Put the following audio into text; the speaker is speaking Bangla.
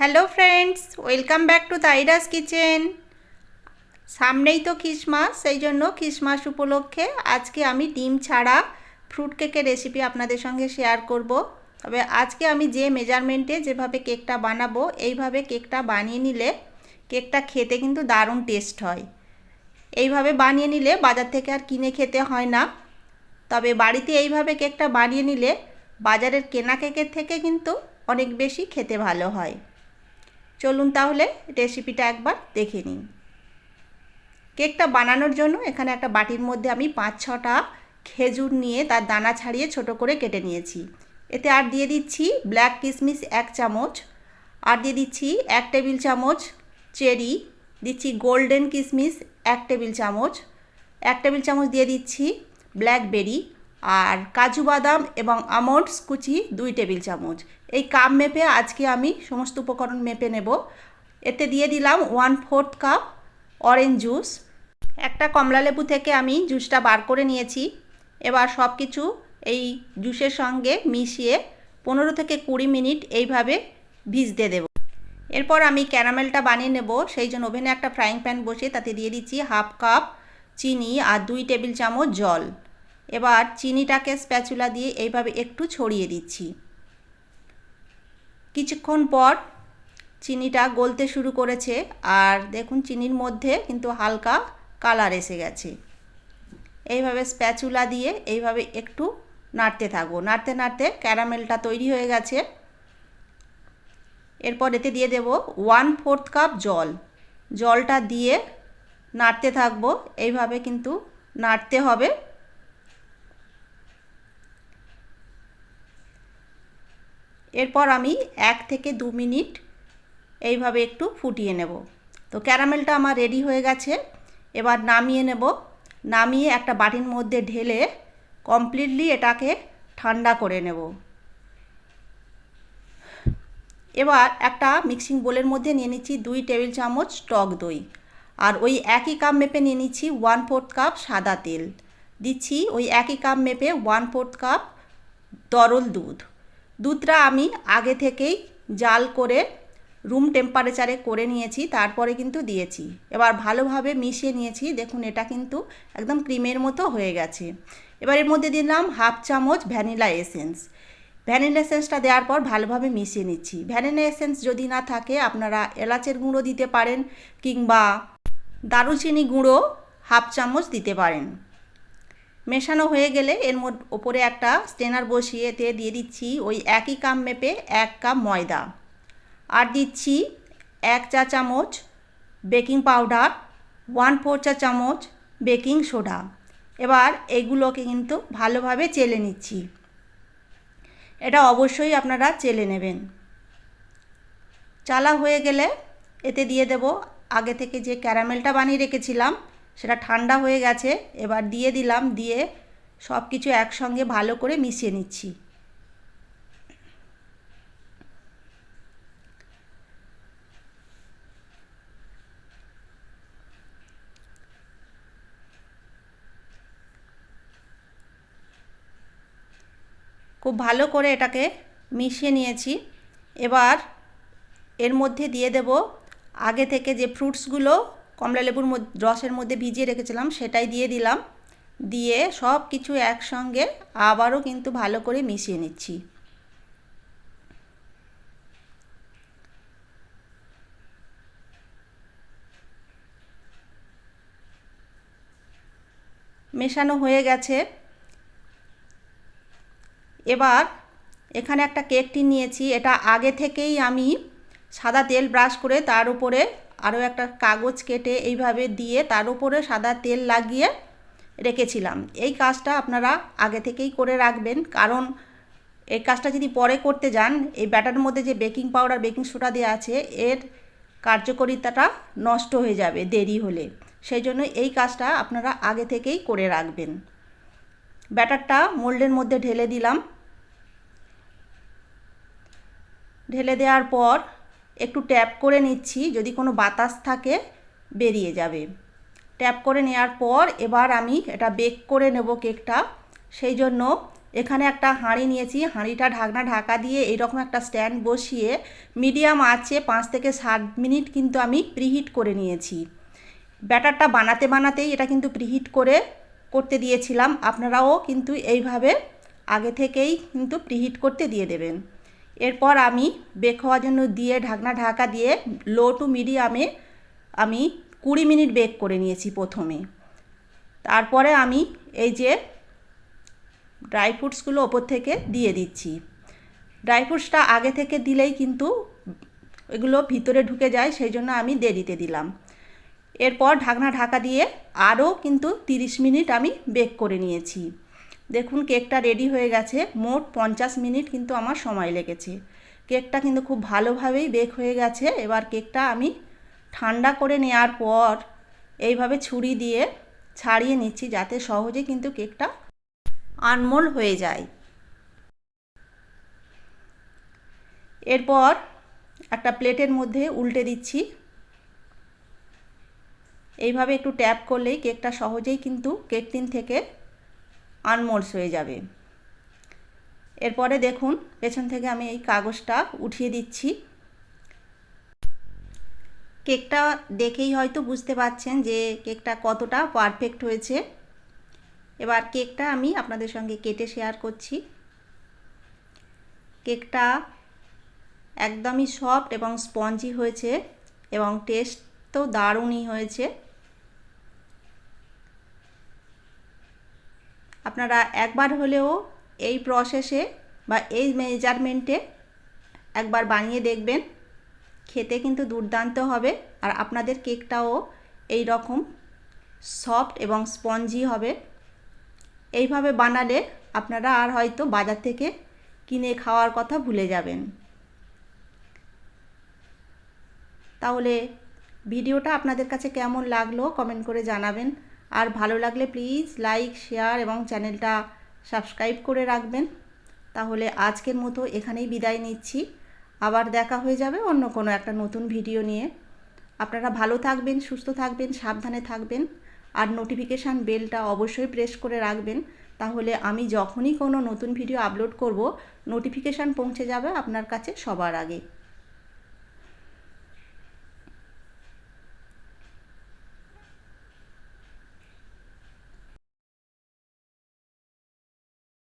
Hello friends, welcome back to তাইরাস kitchen. সামনেই তো খ্রিসমাস, সেই জন্য খ্রিসমাস উপলক্ষে আজকে আমি ডিম ছাড়া ফ্রুট কেকের রেসিপি আপনাদের সঙ্গে শেয়ার করব। তবে আজকে আমি যে মেজারমেন্টে যেভাবে কেকটা বানাবো, এইভাবে কেকটা বানিয়ে নিলে কেকটা খেতে কিন্তু দারুণ টেস্ট হয়। এইভাবে বানিয়ে নিলে বাজার থেকে আর কিনে খেতে হয় না। তবে বাড়িতে এইভাবে কেকটা বানিয়ে নিলে বাজারের কেনা কেকের থেকে কিন্তু অনেক বেশি খেতে ভালো হয়। চলুন তাহলে রেসিপিটা একবার দেখে নিন কেকটা বানানোর জন্য এখানে একটা বাটির মধ্যে আমি পাঁচ, ছটা খেজুর নিয়ে তার দানা ছাড়িয়ে ছোট করে কেটে নিয়েছি। এতে আর দিয়ে দিচ্ছি ব্ল্যাক কিশমিশ এক চামচ, আর দিয়ে দিচ্ছি এক টেবিল চামচ চেরি, দিচ্ছি গোল্ডেন কিশমিশ এক টেবিল চামচ, এক টেবিল চামচ দিয়ে দিচ্ছি ব্ল্যাকবেরি আর কাজু বাদাম এবং আমন্ডস কুচি, দুই টেবিল চামচ। এই কাপ মেপে আজকে আমি সমস্ত উপকরণ মেপে নেব। এতে দিয়ে দিলাম one fourth cup orange juice. একটা কমলা লেবু থেকে আমি জুসটা বার করে নিয়েছি। এবার সব কিছু এই জুসের সঙ্গে মিশিয়ে পনেরো থেকে কুড়ি মিনিট এইভাবে ভিজতে দেব। এরপর আমি ক্যারামেলটা বানিয়ে নেব। সেই জন্য ওভেনে একটা ফ্রাইং প্যান বসিয়ে তাতে দিয়ে দিচ্ছি হাফ কাপ চিনি আর দুই টেবিল চামচ জল। এবার চিনিটাকে স্প্যাচুলা দিয়ে এইভাবে একটু ছড়িয়ে দিচ্ছি। কিছুক্ষণ পর চিনিটা গলতে শুরু করেছে আর দেখুন চিনির মধ্যে কিন্তু হালকা কালার এসে গেছে। এইভাবে স্প্যাচুলা দিয়ে এইভাবে একটু নাড়তে থাকব। নাড়তে নাড়তে ক্যারামেলটা তৈরি হয়ে গেছে। এরপর এতে দিয়ে দেব ওয়ান ফোর্থ কাপ জল। জলটা দিয়ে নাড়তে থাকব। এইভাবে কিন্তু নাড়তে হবে। এরপর আমি এক থেকে দু মিনিট এইভাবে একটু ফুটিয়ে নেব। তো ক্যারামেলটা আমার রেডি হয়ে গেছে। এবার নামিয়ে নেব। নামিয়ে একটা বাটির মধ্যে ঢেলে কমপ্লিটলি এটাকে ঠান্ডা করে নেব। এবার একটা মিক্সিং বোলের মধ্যে নিয়ে নিচ্ছি দুই টেবিল চামচ টক দই। আর ওই একই কাপ মেপে নিয়ে নিচ্ছি ওয়ান ফোর্থ কাপ সাদা তেল। দিচ্ছি ওই একই কাপ মেপে ওয়ান ফোর্থ কাপ তরল দুধ। দুধটা আমি আগে থেকেই জাল করে রুম টেম্পারেচারে করে নিয়েছি, তারপরে কিন্তু দিয়েছি। এবার ভালোভাবে মিশিয়ে নিয়েছি, দেখুন এটা কিন্তু একদম ক্রিমের মতো হয়ে গেছে। এবার এর মধ্যে দিলাম হাফ চামচ ভ্যানিলা এসেন্স ভ্যানিলা এসেন্সটা দেওয়ার পর ভালোভাবে মিশিয়ে নিচ্ছি। ভ্যানিলা এসেন্স যদি না থাকে, আপনারা এলাচের গুঁড়ো দিতে পারেন কিংবা দারুচিনি গুঁড়ো হাফ চামচ দিতে পারেন। মেশানো হয়ে গেলে এর মধ্যে ওপরে একটা স্টেনার বসিয়ে এতে দিয়ে দিচ্ছি ওই একই কাপ মেপে এক কাপ ময়দা। আর দিচ্ছি এক চা চামচ বেকিং পাউডার ওয়ান ফোর চা চামচ বেকিং সোডা। এবার এগুলোকে কিন্তু ভালোভাবে চেলে নিচ্ছি। এটা অবশ্যই আপনারা চেলে নেবেন। চালা হয়ে গেলে এতে দিয়ে দেব আগে থেকে যে ক্যারামেলটা বানিয়ে রেখেছিলাম সেটা ঠান্ডা হয়ে গেছে, এবার দিয়ে দিলাম, দিয়ে সব কিছু একসঙ্গে ভালো করে মিশিয়ে নিচ্ছি। খুব ভালো করে এটাকে মিশিয়ে নিয়েছি। এবার এর মধ্যে দিয়ে দেব আগে থেকে যে ফ্রুটসগুলো কমলা লেবুর রসের মধ্যে ভিজিয়ে রেখেছিলাম, সেটাই দিয়ে দিলাম। দিয়ে সব কিছু একসঙ্গে আবারও কিন্তু ভালো করে মিশিয়ে নিচ্ছি। মেশানো হয়ে গেছে। এবার এখানে একটা কেক টিন নিয়েছি। এটা আগে থেকেই আমি সাদা তেল ব্রাশ করে তার উপরে আরও একটা কাগজ কেটে এইভাবে দিয়ে তার উপরে সাদা তেল লাগিয়ে রেখেছিলাম। এই কাজটা আপনারা আগে থেকেই করে রাখবেন। কারণ এই কাজটা যদি পরে করতে যান, এই ব্যাটার মধ্যে যে বেকিং পাউডার, বেকিং সোডা দেওয়া আছে, এর কার্যকরিতাটা নষ্ট হয়ে যাবে দেরি হলে। সেই জন্য এই কাজটা আপনারা আগে থেকেই করে রাখবেন। ব্যাটারটা মোল্ডের মধ্যে ঢেলে দিলাম। ঢেলে দেওয়ার পর একটু ট্যাপ করে নিচ্ছি, যদি কোনো বাতাস থাকে বেরিয়ে যাবে। ট্যাপ করে নেওয়ার পর এবার আমি এটা বেক করে নেব কেকটা। সেই জন্য এখানে একটা হাঁড়ি নিয়েছি, হাঁড়িটা ঢাকনা ঢাকা দিয়ে এইরকম একটা স্ট্যান্ড বসিয়ে মিডিয়াম আছে পাঁচ থেকে সাত মিনিট কিন্তু আমি প্রিহিট করে নিয়েছি। ব্যাটারটা বানাতে বানাতেই এটা কিন্তু প্রিহিট করে করতে দিয়েছিলাম। আপনারাও কিন্তু এইভাবে আগে থেকেই কিন্তু প্রিহিট করতে দিয়ে দেবেন। এরপর আমি বেক হওয়ার জন্য দিয়ে ঢাকনা ঢাকা দিয়ে লো টু মিডিয়ামে আমি কুড়ি মিনিট বেক করে নিয়েছি প্রথমে। তারপরে আমি এই যে ড্রাই ফ্রুটসগুলো ওপর থেকে দিয়ে দিচ্ছি। ড্রাই ফ্রুটসটা আগে থেকে দিলেই কিন্তু এগুলো ভিতরে ঢুকে যায়, সেই জন্য আমি দেরিতে দিলাম। এরপর ঢাকনা ঢাকা দিয়ে আরও কিন্তু তিরিশ মিনিট আমি বেক করে নিয়েছি। দেখুন কেকটা রেডি হয়ে গেছে। মোট পঞ্চাশ মিনিট কিন্তু আমার সময় লেগেছে। কেকটা কিন্তু খুব ভালোভাবেই বেক হয়ে গেছে। এবার কেকটা আমি ঠান্ডা করে নেওয়ার পর এইভাবে ছুরি দিয়ে ছাড়িয়ে নিচ্ছি যাতে সহজে কিন্তু কেকটা আনমোল হয়ে যায়। এরপর একটা প্লেটের মধ্যে উল্টে দিচ্ছি। এইভাবে একটু ট্যাপ করলেই কেকটা সহজেই কিন্তু কেক টিন থেকে আনমোলস হয়ে যাবে। এরপরে দেখুন, পেছন থেকে আমি এই কাগজটা উঠিয়ে দিচ্ছি। কেকটা দেখেই হয়তো বুঝতে পারছেন যে কেকটা কতটা পারফেক্ট হয়েছে। এবার কেকটা আমি আপনাদের সঙ্গে কেটে শেয়ার করছি। কেকটা একদমই সফট এবং স্পঞ্জি হয়েছে এবং টেস্ট তো দারুণই হয়েছে। আপনারা একবার হলেও এই প্রসেসে বা এই মেজারমেন্টে একবার বানিয়ে দেখবেন। খেতে কিন্তু দুর্দান্ত হবে আর আপনাদের কেকটাও এই রকম সফট এবং স্পঞ্জি হবে। এইভাবে বানালে আপনারা আর হয়তো বাজার থেকে কিনে খাওয়ার কথা ভুলে যাবেন। তাহলে ভিডিওটা আপনাদের কাছে কেমন লাগল কমেন্ট করে জানাবেন। আর ভালো লাগলে প্লিজ লাইক শেয়ার এবং চ্যানেলটা সাবস্ক্রাইব করে রাখবেন। তাহলে আজকের মতো এখানেই বিদায় নিচ্ছি। আবার দেখা হয়ে যাবে অন্য কোনো একটা নতুন ভিডিও নিয়ে। আপনারা ভালো থাকবেন, সুস্থ থাকবেন, সাবধানে থাকবেন। আর নোটিফিকেশান বেলটা অবশ্যই প্রেস করে রাখবেন। তাহলে আমি যখনই কোনো নতুন ভিডিও আপলোড করব নোটিফিকেশান পৌঁছে যাবে আপনার কাছে সবার আগে।